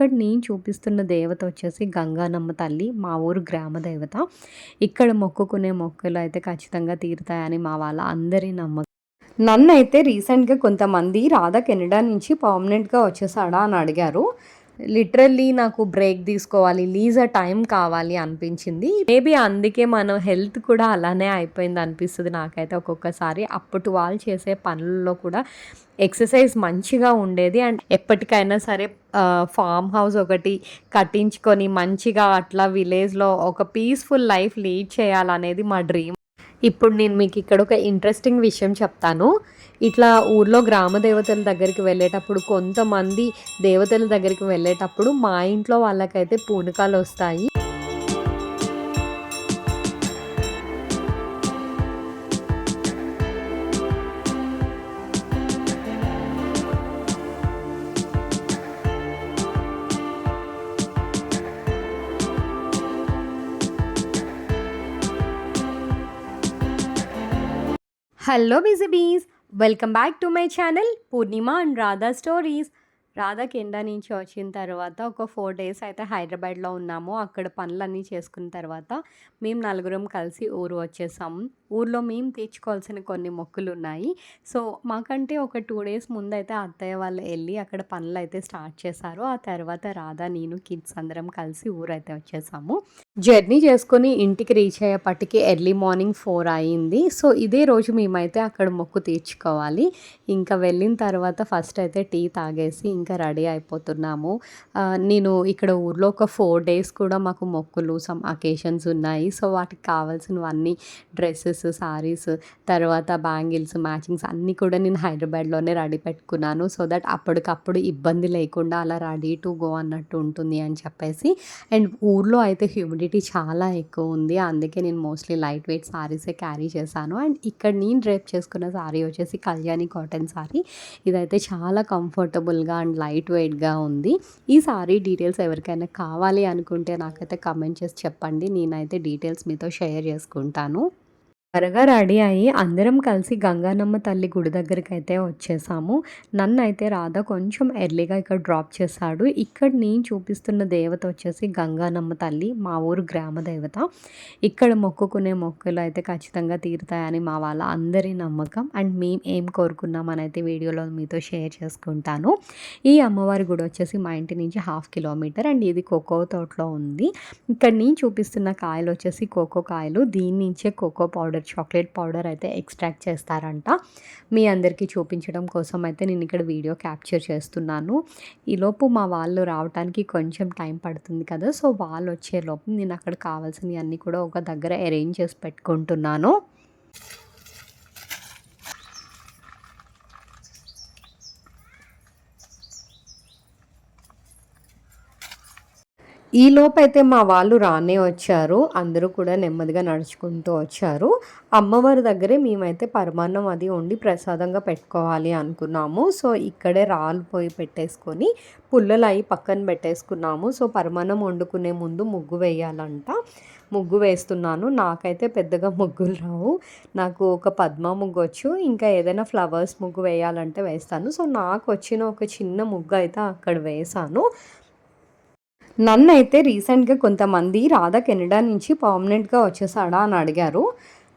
ఇక్కడ నేను చూపిస్తున్న దేవత వచ్చేసి గంగానమ్మ తల్లి మా ఊరు గ్రామ దేవత. ఇక్కడ మొక్కుకునే మొక్కలు అయితే ఖచ్చితంగా తీరుతాయని మా వాళ్ళ అందరి నమ్మకం. నన్ను అయితే రీసెంట్గా కొంతమంది రాధా కెనడా నుంచి పర్మనెంట్గా వచ్చేసాడా అని అడిగారు. లిటరల్లీ నాకు బ్రేక్ తీసుకోవాలి లీజర్ టైం కావాలి అనిపించింది. మేబీ అందుకే మనం హెల్త్ కూడా అలానే అయిపోయింది అనిపిస్తుంది నాకైతే ఒక్కొక్కసారి. అప్పటి వాళ్ళు చేసే పనుల్లో కూడా ఎక్సర్సైజ్ మంచిగా ఉండేది. అండ్ ఎప్పటికైనా సరే ఫామ్ హౌస్ ఒకటి కట్టించుకొని మంచిగా అట్లా విలేజ్లో ఒక పీస్ఫుల్ లైఫ్ లీడ్ చేయాలనేది మా డ్రీమ్ ఇప్పుడు నేను మీకు ఇక్కడ ఒక ఇంట్రెస్టింగ్ విషయం చెప్తాను. ఇట్లా ఊర్లో గ్రామ దేవతల దగ్గరికి వెళ్ళేటప్పుడు కొంతమంది దేవతల దగ్గరికి వెళ్ళేటప్పుడు మా ఇంట్లో వాళ్ళకైతే పూనకాలు వస్తాయి. Hello busy bees welcome back to my channel Purnima and Radha stories. Radha కింద నుంచి వచ్చిన తర్వాత ఒక ఫోర్ డేస్ అయితే హైదరాబాద్లో ఉన్నాము. అక్కడ పనులన్నీ చేసుకున్న తర్వాత మేము నలుగురం కలిసి ఊరు వచ్చేసాము. ఊర్లో మేము తీర్చుకోవాల్సిన కొన్ని మొక్కులు ఉన్నాయి సో మాకంటే ఒక టూ డేస్ ముందు అయితే అత్తయ్య వాళ్ళు వెళ్ళి అక్కడ పనులు అయితే స్టార్ట్ చేశారు. ఆ తర్వాత రాధా నేను కిడ్స్ అందరం కలిసి ఊరైతే వచ్చేసాము. జర్నీ చేసుకొని ఇంటికి రీచ్ అయ్యేపటికి ఎర్లీ మార్నింగ్ ఫోర్ అయింది సో ఇదే రోజు మేమైతే అక్కడ మొక్కు తీర్చుకోవాలి. ఇంకా వెళ్ళిన తర్వాత ఫస్ట్ అయితే టీ తాగేసి ఇంకా రెడీ అయిపోతున్నాము. నేను ఇక్కడ ఊర్లో ఒక ఫోర్ డేస్ కూడా మాకు మొక్కులు సమ్ అకేషన్స్ ఉన్నాయి. సో వాటికి కావాల్సినవన్నీ డ్రెస్సెస్ సారీస్ తర్వాత బ్యాంగిల్స్ మ్యాచింగ్స్ అన్నీ కూడా నేను హైదరాబాద్లోనే రెడీ పెట్టుకున్నాను. సో దట్ అప్పటికప్పుడు ఇబ్బంది లేకుండా అలా రెడీ టు గో అన్నట్టు ఉంటుంది అని చెప్పేసి. అండ్ ఊర్లో అయితే హ్యూమిడిటీ చాలా ఎక్కువ ఉంది. అందుకే నేను మోస్ట్లీ లైట్ వెయిట్ సారీసే క్యారీ చేశాను. అండ్ ఇక్కడ నేను డ్రేప్ చేసుకున్న సారీ వచ్చేసి కళ్యాణి కాటన్ సారీ. ఇదైతే చాలా కంఫర్టబుల్గా అండ్ లైట్ వెయిట్గా ఉంది. ఈ సారీ డీటెయిల్స్ ఎవరికైనా కావాలి అనుకుంటే నాకైతే కమెంట్ చేసి చెప్పండి. నేనైతే డీటెయిల్స్ మీతో షేర్ చేసుకుంటాను. త్వరగా రెడీ అయ్యి అందరం కలిసి గంగానమ్మ తల్లి గుడి దగ్గరికి అయితే వచ్చేసాము. నన్ను అయితే రాధ కొంచెం ఎర్లీగా ఇక్కడ డ్రాప్ చేశాడు. ఇక్కడ నేను చూపిస్తున్న దేవత వచ్చేసి గంగానమ్మ తల్లి మా ఊరు గ్రామ దేవత. ఇక్కడ మొక్కుకునే మొక్కులు అయితే ఖచ్చితంగా తీరుతాయని మా వాళ్ళ అందరి నమ్మకం. అండ్ మేము ఏం కోరుకున్నామని అయితే వీడియోలో మీతో షేర్ చేసుకుంటాను. ఈ అమ్మవారి గుడి వచ్చేసి మా ఇంటి నుంచి హాఫ్ కిలోమీటర్. అండ్ ఇది కోకో తోటలో ఉంది. ఇక్కడ నేను చూపిస్తున్న కాయలు వచ్చేసి కోకో కాయలు. దీని నుంచే cocoa powder powder chocolate powder అయితే ఎక్స్ట్రాక్ట్ చేస్తారంట. మీ అందరికీ చూపించడం కోసం అయితే నేను ఇక్కడ వీడియో క్యాప్చర్ చేస్తున్నాను. ఈలోపు మా వాళ్ళు రావడానికి కొంచెం టైం పడుతుంది కదా సో వాళ్ళు వచ్చేలోపు నేను అక్కడ కావాల్సినవి అన్నీ కూడా ఒక దగ్గర అరేంజ్ చేసి పెట్టుకుంటున్నాను. ఈ లోపైతే మా వాళ్ళు రానే వచ్చారు. అందరూ కూడా నెమ్మదిగా నడుచుకుంటూ వచ్చారు. అమ్మవారి దగ్గరే మేమైతే పరమాన్నం అది వండి ప్రసాదంగా పెట్టుకోవాలి అనుకున్నాము. సో ఇక్కడే రాళ్ళు పోయి పెట్టేసుకొని పుల్లలు అయి పక్కన పెట్టేసుకున్నాము. సో పరమాన్నం వండుకునే ముందు ముగ్గు వేయాలంట. ముగ్గు వేస్తున్నాను. నాకైతే పెద్దగా ముగ్గులు రావు. నాకు ఒక పద్మ ముగ్గు వచ్చు. ఇంకా ఏదైనా ఫ్లవర్స్ ముగ్గు వేయాలంటే వేస్తాను. సో నాకు వచ్చిన ఒక చిన్న ముగ్గు అయితే అక్కడ వేసాను నన్ను అయితే రీసెంట్గా కొంతమంది రాధా కెనడా నుంచి పర్మనెంట్గా వచ్చేసాడా అని అడిగారు.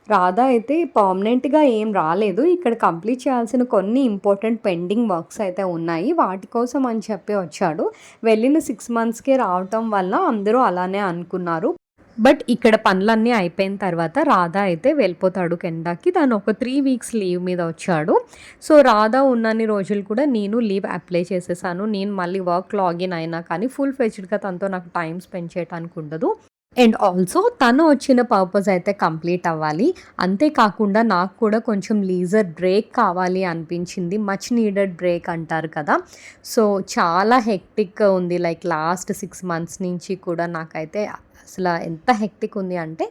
రాధా అయితే పర్మనెంట్గా ఏం రాలేదు. ఇక్కడ కంప్లీట్ చేయాల్సిన కొన్ని ఇంపార్టెంట్ పెండింగ్ వర్క్స్ అయితే ఉన్నాయి. వాటి కోసం అని చెప్పి వచ్చాడు. వెళ్ళిన సిక్స్ మంత్స్కే రావటం వల్ల అందరూ అలానే అనుకున్నారు. బట్ ఇక్కడ పనులన్నీ అయిపోయిన తర్వాత రాధా అయితే వెళ్ళిపోతాడు కెనడాకి తను ఒక త్రీ వీక్స్ లీవ్ మీద వచ్చాడు. సో రాధా ఉన్నన్ని రోజులు కూడా నేను లీవ్ అప్లై చేసేసాను. నేను మళ్ళీ వర్క్ లాగిన్ అయినా కానీ ఫుల్ ఫెచ్డ్గా తనతో నాకు టైం స్పెండ్ చేయడానికి ఉండదు. అండ్ ఆల్సో తను వచ్చిన పర్పస్ అయితే కంప్లీట్ అవ్వాలి. అంతేకాకుండా నాకు కూడా కొంచెం లీజర్ బ్రేక్ కావాలి అనిపించింది. మచ్ నీడెడ్ బ్రేక్ అంటారు కదా. సో చాలా హెక్టిక్గా ఉంది. లైక్ లాస్ట్ సిక్స్ మంత్స్ నుంచి కూడా నాకైతే అసలు ఎంత హెక్టిక్ ఉంది అంటే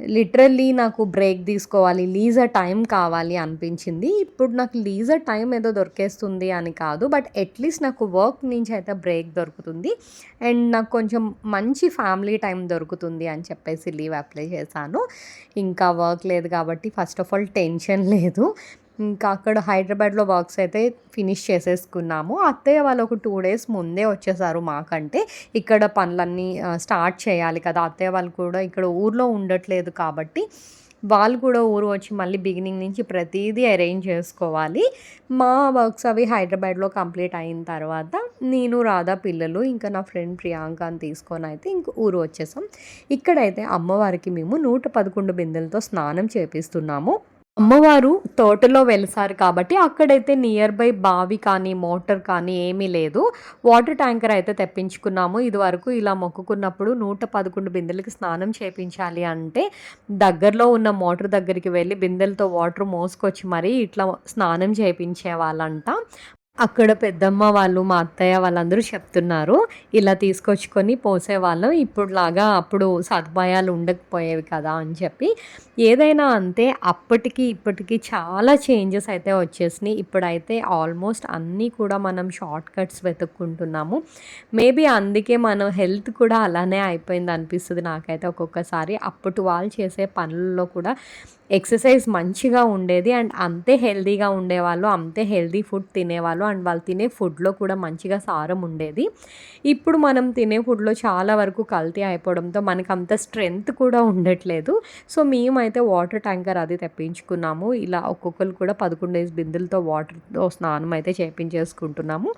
లిటరల్లీ నాకు బ్రేక్ తీసుకోవాలి లీజర్ టైం కావాలి అనిపించింది. ఇప్పుడు నాకు లీజర్ టైం ఏదో దొరికేస్తుంది అని కాదు బట్ అట్లీస్ట్ నాకు వర్క్ నుంచి అయితే బ్రేక్ దొరుకుతుంది. అండ్ నాకు కొంచెం మంచి ఫ్యామిలీ టైం దొరుకుతుంది అని చెప్పేసి లీవ్ అప్లై చేశాను. ఇంకా వర్క్ లేదు కాబట్టి ఫస్ట్ ఆఫ్ ఆల్ టెన్షన్ లేదు. ఇంకా అక్కడ హైదరాబాద్లో వర్క్స్ అయితే ఫినిష్ చేసేసుకున్నాము. అత్తయ్య వాళ్ళు ఒక టూ డేస్ ముందే వచ్చేసారు మాకంటే. ఇక్కడ పనులన్నీ స్టార్ట్ చేయాలి కదా. అత్తయ్య వాళ్ళు కూడా ఇక్కడ ఊర్లో ఉండట్లేదు కాబట్టి వాళ్ళు కూడా ఊరు వచ్చి మళ్ళీ బిగినింగ్ నుంచి ప్రతిదీ అరేంజ్ చేసుకోవాలి. మా వర్క్స్ అవి హైదరాబాద్లో కంప్లీట్ అయిన తర్వాత నేను రాధా పిల్లలు ఇంకా నా ఫ్రెండ్ ప్రియాంకని తీసుకొని అయితే ఇంక ఊరు వచ్చేసాం. ఇక్కడైతే అమ్మవారికి మేము నూట పదకొండు బిందెలతో స్నానం చేపిస్తున్నాము. అమ్మవారు తోటలో వెలిసారు కాబట్టి అక్కడైతే నియర్ బై బావి కానీ మోటార్ కానీ ఏమీ లేదు. వాటర్ ట్యాంకర్ అయితే తెప్పించుకున్నాము. ఇది వరకు ఇలా మొక్కుకున్నప్పుడు నూట పదకొండు బిందెలకి స్నానం చేయించాలి అంటే దగ్గరలో ఉన్న మోటార్ దగ్గరికి వెళ్ళి బిందెలతో వాటర్ మోసుకొచ్చి మరీ ఇట్లా స్నానం చేయించే వాళ్ళంట. అక్కడ పెద్దమ్మ వాళ్ళు మా అత్తయ్య వాళ్ళందరూ చెప్తున్నారు ఇలా తీసుకొచ్చుకొని పోసేవాళ్ళం ఇప్పుడులాగా అప్పుడు సదుపాయాలు ఉండకపోయేవి కదా అని చెప్పి. ఏదైనా అంతే అప్పటికి ఇప్పటికి చాలా చేంజెస్ అయితే వచ్చేసినాయి. ఇప్పుడైతే ఆల్మోస్ట్ అన్నీ కూడా మనం షార్ట్ కట్స్ వెతుక్కుంటున్నాము. మేబీ అందుకే మనం హెల్త్ కూడా అలానే అయిపోయింది అనిపిస్తుంది నాకైతే ఒక్కొక్కసారి. అప్పటి వాళ్ళు చేసే పనుల్లో కూడా ఎక్సర్సైజ్ మంచిగా ఉండేది అండ్ అంతే హెల్తీగా ఉండేవాళ్ళు అంతే హెల్తీ ఫుడ్ తినేవాళ్ళు అండ్ వాళ్ళు తినే ఫుడ్లో కూడా మంచిగా సారం ఉండేది. ఇప్పుడు మనం తినే ఫుడ్లో చాలా వరకు కల్తీ అయిపోవడంతో మనకు అంత స్ట్రెంగ్త్ కూడా ఉండట్లేదు. సో మేమైతే వాటర్ ట్యాంకర్ అది తెప్పించుకున్నాము. ఇలా ఒక్కొక్కరు కూడా పదకొండేసి బిందులతో వాటర్తో స్నానం అయితే చేపించేసుకుంటున్నాము.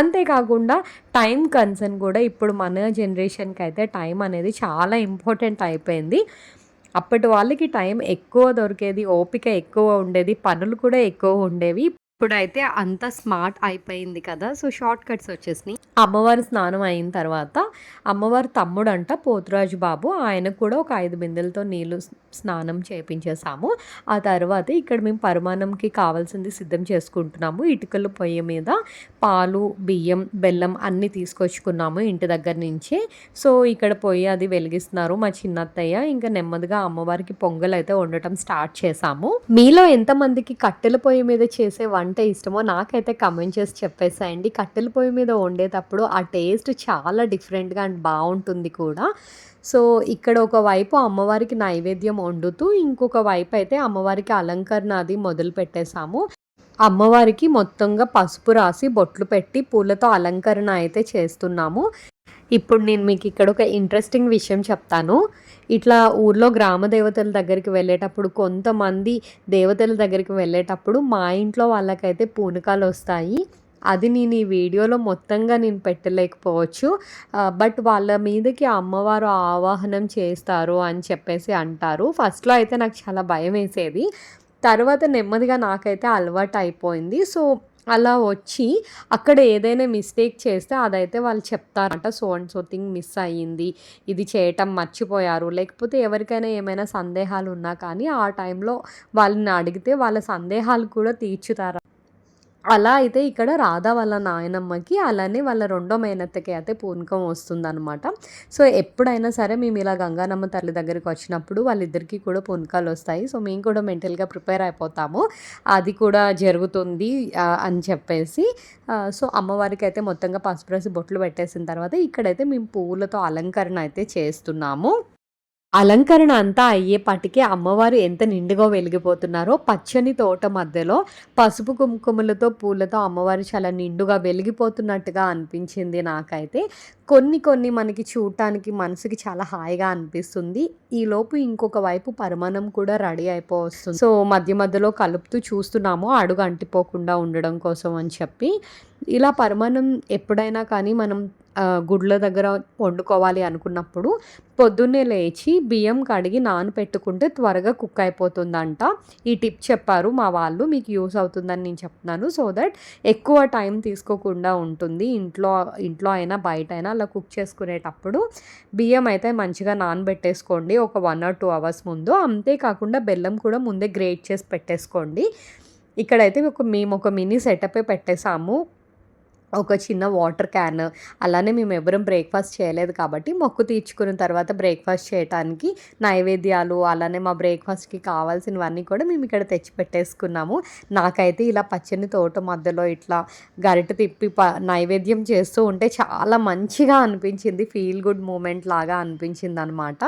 అంతేకాకుండా టైం కన్సర్న్ కూడా ఇప్పుడు మన జనరేషన్కి అయితే టైం అనేది చాలా ఇంపార్టెంట్ అయిపోయింది. అప్పటి వాళ్ళకి టైం ఎక్కువ దొరికేది ఓపిక ఎక్కువ ఉండేది పనులు కూడా ఎక్కువ ఉండేవి. ఇప్పుడైతే అంత స్మార్ట్ అయిపోయింది కదా. సో షార్ట్ కట్స్ వచ్చేసినాయి. అమ్మవారి స్నానం అయిన తర్వాత అమ్మవారి తమ్ముడు అంట పోతురాజు బాబు ఆయనకు కూడా ఒక ఐదు బిందెలతో నీళ్ళు స్నానం చేయించేసాము ఆ తర్వాత ఇక్కడ మేము పరిమాణంకి కావాల్సింది సిద్ధం చేసుకుంటున్నాము. ఇటుకల పొయ్యి మీద పాలు బియ్యం బెల్లం అన్నీ తీసుకొచ్చుకున్నాము ఇంటి దగ్గర నుంచి. సో ఇక్కడ పొయ్యి అది వెలిగిస్తున్నారు మా చిన్నత్తయ్య. ఇంకా నెమ్మదిగా అమ్మవారికి పొంగల్ అయితే వండటం స్టార్ట్ చేసాము మీలో ఎంతమందికి కట్టెల పొయ్యి మీద చేసే వంట ఇష్టమో నాకైతే కమెంట్ చేసి చెప్పేసాయండి. కట్టెల పొయ్యి మీద వండేటప్పుడు ఆ టేస్ట్ చాలా డిఫరెంట్గా అండ్ బాగుంటుంది కూడా. సో ఇక్కడ ఒక వైపు అమ్మవారికి నైవేద్యం వండుతూ ఇంకొక వైపు అయితే అమ్మవారికి అలంకరణ అది మొదలు పెట్టేశాము. అమ్మవారికి మొత్తంగా పసుపు రాసి బొట్లు పెట్టి పూలతో అలంకరణ అయితే చేస్తున్నాము. ఇప్పుడు నేను మీకు ఇక్కడ ఒక ఇంట్రెస్టింగ్ విషయం చెప్తాను. ఇట్లా ఊర్లో గ్రామ దేవతల దగ్గరికి వెళ్ళేటప్పుడు కొంతమంది దేవతల దగ్గరికి వెళ్ళేటప్పుడు మా ఇంట్లో వాళ్ళకైతే పూనకాలు వస్తాయి. అది నేను ఈ వీడియోలో మొత్తంగా నేను పెట్టలేకపోవచ్చు. బట్ వాళ్ళ మీదకి అమ్మవారు ఆవాహనం చేస్తారు అని చెప్పేసి అంటారు. ఫస్ట్లో అయితే నాకు చాలా భయం వేసేది. తర్వాత నెమ్మదిగా నాకైతే అలవాటు అయిపోయింది. సో అలా వచ్చి అక్కడ ఏదైనా మిస్టేక్ చేస్తే అదైతే వాళ్ళు చెప్తారంట so and so thing miss అయ్యింది ఇది చేయటం మర్చిపోయారు. లేకపోతే ఎవరికైనా ఏమైనా సందేహాలు ఉన్నా కానీ ఆ టైంలో వాళ్ళని అడిగితే వాళ్ళ సందేహాలు కూడా తీర్చుతారు అలా అయితే ఇక్కడ రాధా వాళ్ళ నాయనమ్మకి అలానే వాళ్ళ రెండో మేనత్తకి అయితే పూనకం వస్తుందన్నమాట. సో ఎప్పుడైనా సరే మేము ఇలా గంగానమ్మ తల్లి దగ్గరికి వచ్చినప్పుడు వాళ్ళిద్దరికీ కూడా పూనకాలు వస్తాయి. సో మేము కూడా మెంటల్గా ప్రిపేర్ అయిపోతాము. అది కూడా జరుగుతుంది అని చెప్పేసి. సో అమ్మవారికి అయితే మొత్తంగా పసుపు రాసి బొట్లు పెట్టేసిన తర్వాత ఇక్కడైతే మేము పువ్వులతో అలంకరణ అయితే చేస్తున్నాము. అలంకరణ అంతా అయ్యేపాటికి అమ్మవారు ఎంత నిండుగా వెలిగిపోతున్నారో పచ్చని తోట మధ్యలో పసుపు కుంకుమలతో పూలతో అమ్మవారు చాలా నిండుగా వెలిగిపోతున్నట్టుగా అనిపించింది నాకైతే. కొన్ని కొన్ని మనకి చూడటానికి మనసుకి చాలా హాయిగా అనిపిస్తుంది. ఈలోపు ఇంకొక వైపు పరిమాణం కూడా రెడీ అయిపోవస్తుంది. సో మధ్య మధ్యలో కలుపుతూ చూస్తున్నాము అడుగు అంటిపోకుండా ఉండడం కోసం అని చెప్పి. ఇలా పరిమాణం ఎప్పుడైనా కానీ మనం గుడ్ల దగ్గర వండుకోవాలి అనుకున్నప్పుడు పొద్దున్నే లేచి బియ్యం కడిగి నానపెట్టుకుంటే త్వరగా కుక్ అయిపోతుందంట. ఈ టిప్ చెప్పారు మా వాళ్ళు. మీకు యూస్ అవుతుందని నేను చెప్తున్నాను. సో దట్ ఎక్కువ టైం తీసుకోకుండా ఉంటుంది. ఇంట్లో ఇంట్లో అయినా బయట అయినా అలా కుక్ చేసుకునేటప్పుడు బియ్యం అయితే మంచిగా నానబెట్టేసుకోండి. ఒక వన్ ఆర్ టూ అవర్స్ ముందు. అంతేకాకుండా బెల్లం కూడా ముందే గ్రేట్ చేసి పెట్టేసుకోండి. ఇక్కడైతే ఒక మేము ఒక మినీ సెటప్ పెట్టేసాము ఒక చిన్న వాటర్ క్యాన్. అలానే మేము ఎవరం బ్రేక్ఫాస్ట్ చేయలేదు కాబట్టి మొక్కు తీర్చుకున్న తర్వాత బ్రేక్ఫాస్ట్ చేయడానికి నైవేద్యాలు అలానే మా బ్రేక్ఫాస్ట్కి కావాల్సినవన్నీ కూడా మేము ఇక్కడ తెచ్చి పెట్టేసుకున్నాము. నాకైతే ఇలా పచ్చని తోట మధ్యలో ఇట్లా గరిట తిప్పి ప నైవేద్యం చేస్తూ ఉంటే చాలా మంచిగా అనిపించింది. ఫీల్ గుడ్ మూమెంట్ లాగా అనిపించింది అనమాట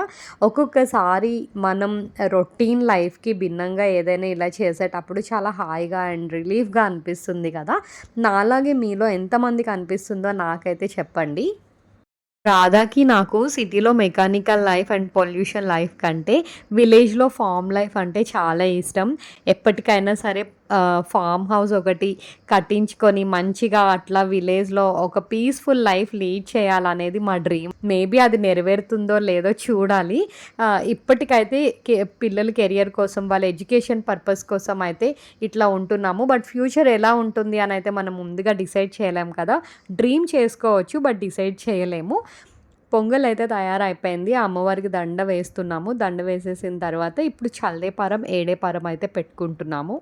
ఒక్కొక్కసారి మనం రొటీన్ లైఫ్కి భిన్నంగా ఏదైనా ఇలా చేసేటప్పుడు చాలా హాయిగా అండ్ రిలీఫ్గా అనిపిస్తుంది కదా. నాలాగే మీలో ఎంత ఎంతమందికి అనిపిస్తుందో నాకైతే చెప్పండి. రాధాకి నాకు సిటీలో mechanical life and pollution life కంటే విలేజ్లో ఫామ్ లైఫ్ అంటే చాలా ఇష్టం. ఎప్పటికైనా సరే ఫామ్ హౌస్ ఒకటి కట్టించుకొని మంచిగా అట్లా విలేజ్లో ఒక పీస్ఫుల్ లైఫ్ లీడ్ చేయాలనేది మా డ్రీమ్ మేబీ అది నెరవేరుతుందో లేదో చూడాలి. ఇప్పటికైతే పిల్లల కెరియర్ కోసం వాళ్ళ ఎడ్యుకేషన్ పర్పస్ కోసం అయితే ఇట్లా ఉంటున్నాము. బట్ ఫ్యూచర్ ఎలా ఉంటుంది అని అయితే మనం ముందుగా డిసైడ్ చేయలేము కదా. డ్రీమ్ చేసుకోవచ్చు బట్ డిసైడ్ చేయలేము. పొంగల్ అయితే తయారైపోయింది. అమ్మవారికి దండ వేస్తున్నాము. దండ వేసేసిన తర్వాత ఇప్పుడు చల్లేపారం ఏడేపారం అయితే పెట్టుకుంటున్నాము.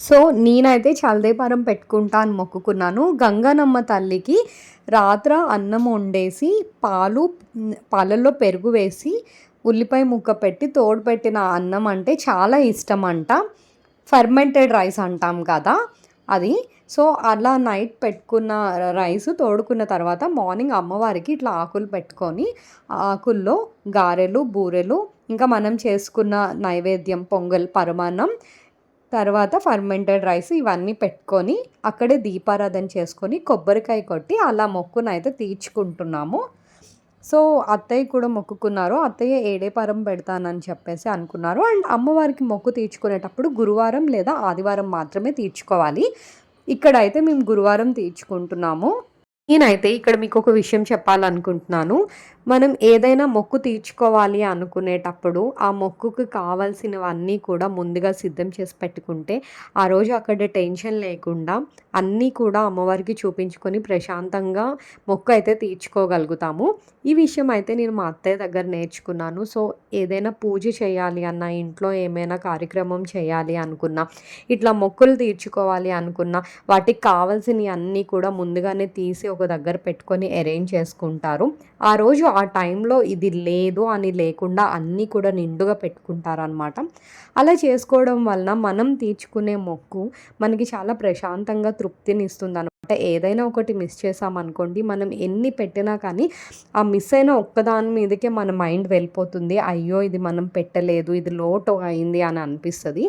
సో నేనైతే చల్దేపారం పెట్టుకుంటా అని మొక్కుకున్నాను. గంగానమ్మ తల్లికి రాత్ర అన్నం వండేసి పాలు పాలల్లో పెరుగు వేసి ఉల్లిపాయ ముక్క పెట్టి తోడు పెట్టిన అన్నం అంటే చాలా ఇష్టం అంట ఫర్మెంటెడ్ రైస్ అంటాం కదా అది. సో అలా నైట్ పెట్టుకున్న రైస్ తోడుకున్న తర్వాత మార్నింగ్ అమ్మవారికి ఇట్లా ఆకులు పెట్టుకొని ఆకుల్లో గారెలు బూరెలు ఇంకా మనం చేసుకున్న నైవేద్యం పొంగల్ పరమాన్నం తర్వాత ఫర్మెంటెడ్ రైస్ ఇవన్నీ పెట్టుకొని అక్కడే దీపారాధన చేసుకొని కొబ్బరికాయ కొట్టి అలా మొక్కునైతే తీర్చుకుంటున్నాము. సో అత్తయ్య కూడా మొక్కుకున్నారు. అత్తయ్య ఏడేపారం పెడతానని చెప్పేసి అనుకున్నారు. అండ్ అమ్మవారికి మొక్కు తీర్చుకునేటప్పుడు గురువారం లేదా ఆదివారం మాత్రమే తీర్చుకోవాలి. ఇక్కడ అయితే మేము గురువారం తీర్చుకుంటున్నాము. నేనైతే ఇక్కడ మీకు ఒక విషయం చెప్పాలనుకుంటున్నాను. మనం ఏదైనా మొక్కు తీర్చుకోవాలి అనుకునేటప్పుడు ఆ మొక్కుకు కావాల్సినవన్నీ కూడా ముందుగా సిద్ధం చేసి పెట్టుకుంటే ఆ రోజు అక్కడ టెన్షన్ లేకుండా అన్నీ కూడా అమ్మవారికి చూపించుకొని ప్రశాంతంగా మొక్కు అయితే తీర్చుకోగలుగుతాము. ఈ విషయం అయితే నేను మా అత్తయ్య దగ్గర నేర్చుకున్నాను. సో ఏదైనా పూజ చేయాలి అన్న ఇంట్లో ఏమైనా కార్యక్రమం చేయాలి అనుకున్నా ఇట్లా మొక్కులు తీర్చుకోవాలి అనుకున్నా వాటికి కావాల్సినవి అన్నీ కూడా ముందుగానే తీసి ఒక దగ్గర పెట్టుకొని అరేంజ్ చేసుకుంటారు. ఆ రోజు ఆ టైంలో ఇది లేదు అని లేకుండా అన్నీ కూడా నిండుగా పెట్టుకుంటారనమాట అలా చేసుకోవడం వలన మనం తీర్చుకునే మొక్కు మనకి చాలా ప్రశాంతంగా తృప్తిని ఇస్తుంది అనమాట ఏదైనా ఒకటి మిస్ చేసామనుకోండి మనం ఎన్ని పెట్టినా కానీ ఆ మిస్ అయిన ఒక్కదాని మీదకే మన మైండ్ వెళ్ళిపోతుంది. అయ్యో ఇది మనం పెట్టలేదు ఇది లోటు అయింది అని అనిపిస్తుంది.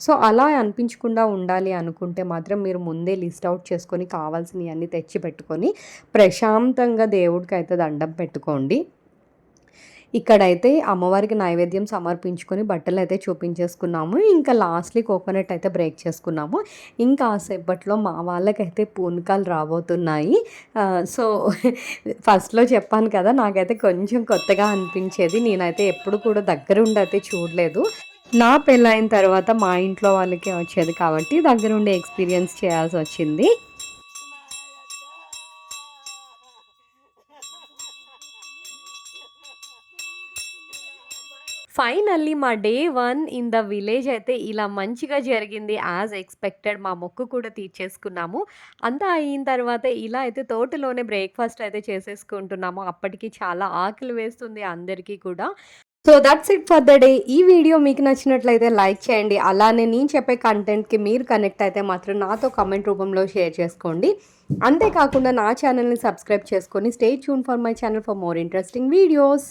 సో అలా అనిపించకుండా ఉండాలి అనుకుంటే మాత్రం మీరు ముందే లిస్ట్ అవుట్ చేసుకొని కావాల్సినవి అన్నీ తెచ్చి పెట్టుకొని ప్రశాంతంగా దేవుడికి అయితే దండం పెట్టుకోండి. ఇక్కడైతే అమ్మవారికి నైవేద్యం సమర్పించుకొని బట్టలు అయితే చూపించేసుకున్నాము. ఇంకా లాస్ట్లీ కోకోనట్ అయితే బ్రేక్ చేసుకున్నాము. ఇంకా సేపట్లో మా వాళ్ళకైతే పూనకాలు రాబోతున్నాయి. సో ఫస్ట్లో చెప్పాను కదా నాకైతే కొంచెం కొత్తగా అనిపించేది. నేనైతే ఎప్పుడు కూడా దగ్గరుండి అయితే చూడలేదు. నా పెళ్ళైన తర్వాత మా ఇంట్లో వాళ్ళకే వచ్చేది కాబట్టి దగ్గరుండి ఎక్స్పీరియన్స్ చేయాల్సి వచ్చింది. ఫైనల్లీ మా day one in the village అయితే ఇలా మంచిగా జరిగింది యాజ్ ఎక్స్పెక్టెడ్. మా మొక్కు కూడా తీర్చేసుకున్నాము. అంతా అయిన తర్వాత ఇలా అయితే తోటలోనే బ్రేక్ఫాస్ట్ అయితే చేసేసుకుంటున్నాము. అప్పటికి చాలా ఆకలి వేస్తుంది అందరికీ కూడా. So that's it for the day ఈ వీడియో మీకు నచ్చినట్లయితే లైక్ చేయండి. అలానే నేను చెప్పే కంటెంట్కి మీరు కనెక్ట్ అయితే మాత్రం నాతో కమెంట్ రూపంలో షేర్ చేసుకోండి. అంతేకాకుండా నా ఛానల్ని సబ్స్క్రైబ్ చేసుకొని stay tune for my channel for more interesting videos